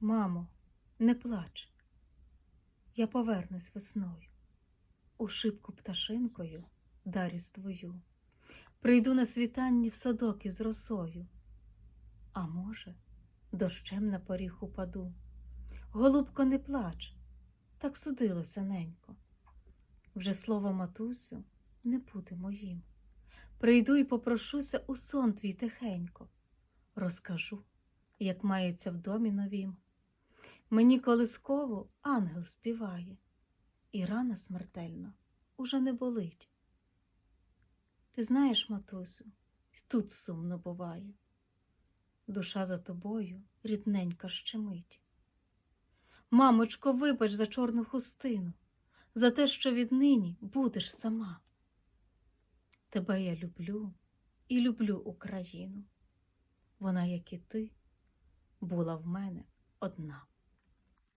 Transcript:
Мамо, не плач. Я повернусь весною. У шибку пташинкою дарюсь твою. Прийду на світанні в садок із росою. А може, дощем на поріг упаду. Голубко, не плач, так судилося ненько. Вже слово матусю не буде моїм. Прийду і попрошуся у сон твій тихенько. Розкажу, як мається в домі новім. Мені колисково ангел співає, і рана смертельна уже не болить. Ти знаєш, матусю, тут сумно буває. Душа за тобою рідненька щемить. Мамочко, вибач за чорну хустину, за те, що віднині будеш сама. Тебе я люблю і люблю Україну. Вона, як і ти, була в мене одна.